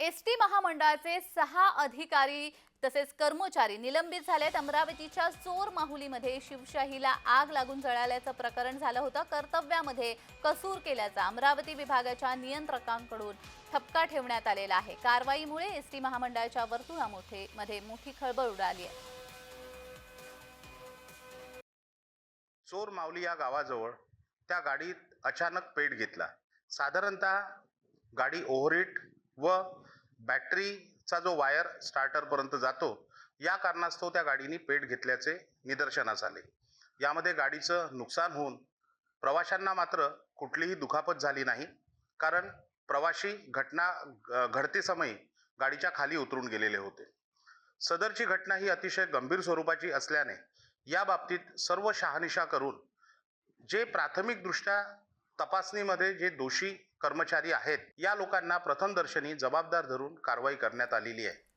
S T महामंडळाचे सहा अधिकारी तसेच कर्मचारी निलंबित झालेत. अमरावतीच्या चोर माहुलीमध्ये शिवशाहीला आग लागून जळाल्याचं प्रकरण झालं होतं. कर्तव्यामध्ये कसूर केल्याचा अमरावती विभागाच्या नियंत्रकांकडून ठपका ठेवण्यात आलेला आहे. कारवाईमुळे एस टी महामंडळाच्या वर्तुळामध्ये मध्ये मोठी खळबळ उडाली आहे. चोर माऊली या गावाजवळ त्या गाडीत अचानक पेट घेतला. साधारणतः गाडी ओव्हरहीट व बॅटरीचा जो वायर स्टार्टरपर्यंत जातो या कारणास्तव त्या गाडीने पेट घेतल्याचे निदर्शनास आले. यामध्ये गाडीचं नुकसान होऊन प्रवाशांना मात्र कुठलीही दुखापत झाली नाही कारण प्रवाशी घटना घडते समयी गाडीच्या खाली उतरून गेलेले होते. सदरची घटना ही अतिशय गंभीर स्वरूपाची असल्याने या बाबतीत सर्व शहानिशा करून जे प्राथमिकदृष्ट्या तपासणीमध्ये जे दोषी कर्मचारी आहेत या लोकांना प्रथमदर्शनी जबाबदार धरून कारवाई करण्यात आलेली आहे.